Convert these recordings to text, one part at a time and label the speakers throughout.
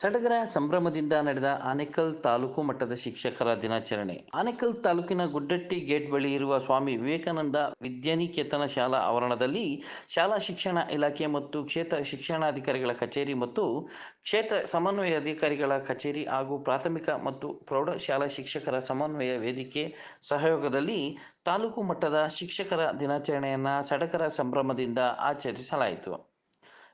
Speaker 1: ಸಡಗರ ಸಂಭ್ರಮದಿಂದ ನಡೆದ ಆನೇಕಲ್ ತಾಲೂಕು ಮಟ್ಟದ ಶಿಕ್ಷಕರ ದಿನಾಚರಣೆ. ಆನೇಕಲ್ ತಾಲೂಕಿನ ಗುಡ್ಡಟ್ಟಿ ಗೇಟ್ ಬಳಿ ಇರುವ ಸ್ವಾಮಿ ವಿವೇಕಾನಂದ ವಿದ್ಯಾನಿಕೇತನ ಶಾಲಾ ಆವರಣದಲ್ಲಿ ಶಾಲಾ ಶಿಕ್ಷಣ ಇಲಾಖೆ ಮತ್ತು ಕ್ಷೇತ್ರ ಶಿಕ್ಷಣಾಧಿಕಾರಿಗಳ ಕಚೇರಿ ಮತ್ತು ಕ್ಷೇತ್ರ ಸಮನ್ವಯ ಅಧಿಕಾರಿಗಳ ಕಚೇರಿ ಹಾಗೂ ಪ್ರಾಥಮಿಕ ಮತ್ತು ಪ್ರೌಢಶಾಲಾ ಶಿಕ್ಷಕರ ಸಮನ್ವಯ ವೇದಿಕೆ ಸಹಯೋಗದಲ್ಲಿ ತಾಲೂಕು ಮಟ್ಟದ ಶಿಕ್ಷಕರ ದಿನಾಚರಣೆಯನ್ನು ಸಡಗರ ಸಂಭ್ರಮದಿಂದ ಆಚರಿಸಲಾಯಿತು.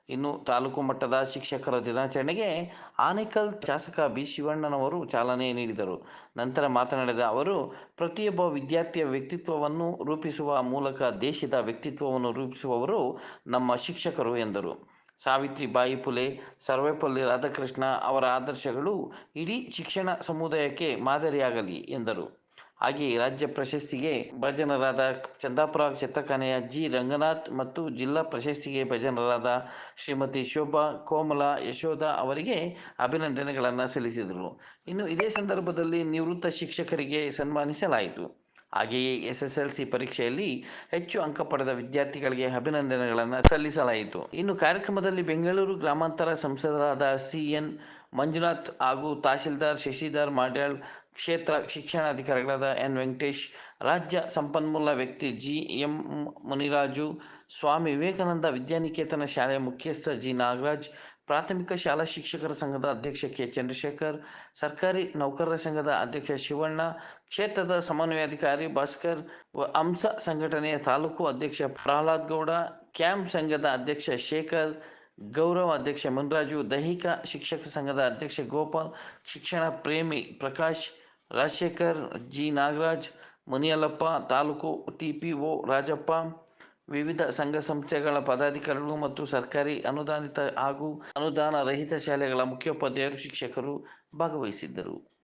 Speaker 1: ಇನ್ನು ತಾಲೂಕು ಮಟ್ಟದ ಶಿಕ್ಷಕರ ದಿನಾಚರಣೆಗೆ ಆನೇಕಲ್ ಶಾಸಕ ಬಿ ಶಿವಣ್ಣನವರು ಚಾಲನೆ ನೀಡಿದರು. ನಂತರ ಮಾತನಾಡಿದ ಅವರು, ಪ್ರತಿಯೊಬ್ಬ ವಿದ್ಯಾರ್ಥಿಯ ವ್ಯಕ್ತಿತ್ವವನ್ನು ರೂಪಿಸುವ ಮೂಲಕ ದೇಶದ ವ್ಯಕ್ತಿತ್ವವನ್ನು ರೂಪಿಸುವವರು ನಮ್ಮ ಶಿಕ್ಷಕರು ಎಂದರು. ಸಾವಿತ್ರಿಬಾಯಿ ಪುಲೆ ಸರ್ವೇಪಲ್ಲಿ ರಾಧಾಕೃಷ್ಣ ಅವರ ಆದರ್ಶಗಳು ಇಡೀ ಶಿಕ್ಷಣ ಸಮುದಾಯಕ್ಕೆ ಮಾದರಿಯಾಗಲಿ ಎಂದರು. ಹಾಗೆಯೇ ರಾಜ್ಯ ಪ್ರಶಸ್ತಿಗೆ ಭಾಜನರಾದ ಚಂದಾಪುರ ಚಿತ್ರಕನೆಯ ಜಿ. ರಂಗನಾಥ್ ಮತ್ತು ಜಿಲ್ಲಾ ಪ್ರಶಸ್ತಿಗೆ ಭಾಜನರಾದ ಶ್ರೀಮತಿ ಶೋಭಾ ಕೋಮಲ ಯಶೋಧ ಅವರಿಗೆ ಅಭಿನಂದನೆಗಳನ್ನು ಸಲ್ಲಿಸಿದರು. ಇನ್ನು ಇದೇ ಸಂದರ್ಭದಲ್ಲಿ ನಿವೃತ್ತ ಶಿಕ್ಷಕರಿಗೆ ಸನ್ಮಾನಿಸಲಾಯಿತು. ಹಾಗೆಯೇ ಎಸ್ ಎಸ್ ಎಲ್ ಸಿ ಪರೀಕ್ಷೆಯಲ್ಲಿ ಹೆಚ್ಚು ಅಂಕ ಪಡೆದ ವಿದ್ಯಾರ್ಥಿಗಳಿಗೆ ಅಭಿನಂದನೆಗಳನ್ನು ಸಲ್ಲಿಸಲಾಯಿತು. ಇನ್ನು ಕಾರ್ಯಕ್ರಮದಲ್ಲಿ ಬೆಂಗಳೂರು ಗ್ರಾಮಾಂತರ ಸಂಸದರಾದ ಸಿ. ಎನ್. ಮಂಜುನಾಥ್ ಹಾಗೂ ತಹಶೀಲ್ದಾರ್ ಶಶಿಧರ್, ಮಾಡ್ಯಾಳ್ ಕ್ಷೇತ್ರ ಶಿಕ್ಷಣಾಧಿಕಾರಿಗಳಾದ ಎನ್ ವೆಂಕಟೇಶ್, ರಾಜ್ಯ ಸಂಪನ್ಮೂಲ ವ್ಯಕ್ತಿ ಜಿ ಎಂ ಮುನಿರಾಜು, ಸ್ವಾಮಿ ವಿವೇಕಾನಂದ ವಿದ್ಯಾನಿಕೇತನ ಶಾಲೆಯ ಮುಖ್ಯಸ್ಥ ಜಿ ನಾಗರಾಜ್, ಪ್ರಾಥಮಿಕ ಶಾಲಾ ಶಿಕ್ಷಕರ ಸಂಘದ ಅಧ್ಯಕ್ಷ ಕೆ ಚಂದ್ರಶೇಖರ್, ಸರ್ಕಾರಿ ನೌಕರರ ಸಂಘದ ಅಧ್ಯಕ್ಷ ಶಿವಣ್ಣ, ಕ್ಷೇತ್ರದ ಸಮನ್ವಯಾಧಿಕಾರಿ ಭಾಸ್ಕರ್ ಅಂಸ ಸಂಘಟನೆಯ ತಾಲೂಕು ಅಧ್ಯಕ್ಷ ಪ್ರಹ್ಲಾದ್ ಗೌಡ, ಕ್ಯಾಂಪ್ ಸಂಘದ ಅಧ್ಯಕ್ಷ ಶೇಖರ್, ಗೌರವ ಅಧ್ಯಕ್ಷ ಮುನ್ರಾಜು, ದೈಹಿಕ ಶಿಕ್ಷಕ ಸಂಘದ ಅಧ್ಯಕ್ಷ ಗೋಪಾಲ್, ಶಿಕ್ಷಣ ಪ್ರೇಮಿ ಪ್ರಕಾಶ್ ರಾಜಶೇಖರ್, ಜಿ. ನಾಗರಾಜ್, ಮುನಿಯಲ್ಲಪ್ಪ, ತಾಲೂಕು ಟಿಪಿಒ ರಾಜಪ್ಪ. ವಿವಿಧ ಸಂಘ ಸಂಸ್ಥೆಗಳ ಪದಾಧಿಕಾರಿಗಳು ಮತ್ತು ಸರ್ಕಾರಿ ಅನುದಾನಿತ ಹಾಗೂ ಅನುದಾನ ರಹಿತ ಶಾಲೆಗಳ ಮುಖ್ಯೋಪಾಧ್ಯಾಯರು, ಶಿಕ್ಷಕರು ಭಾಗವಹಿಸಿದ್ದರು.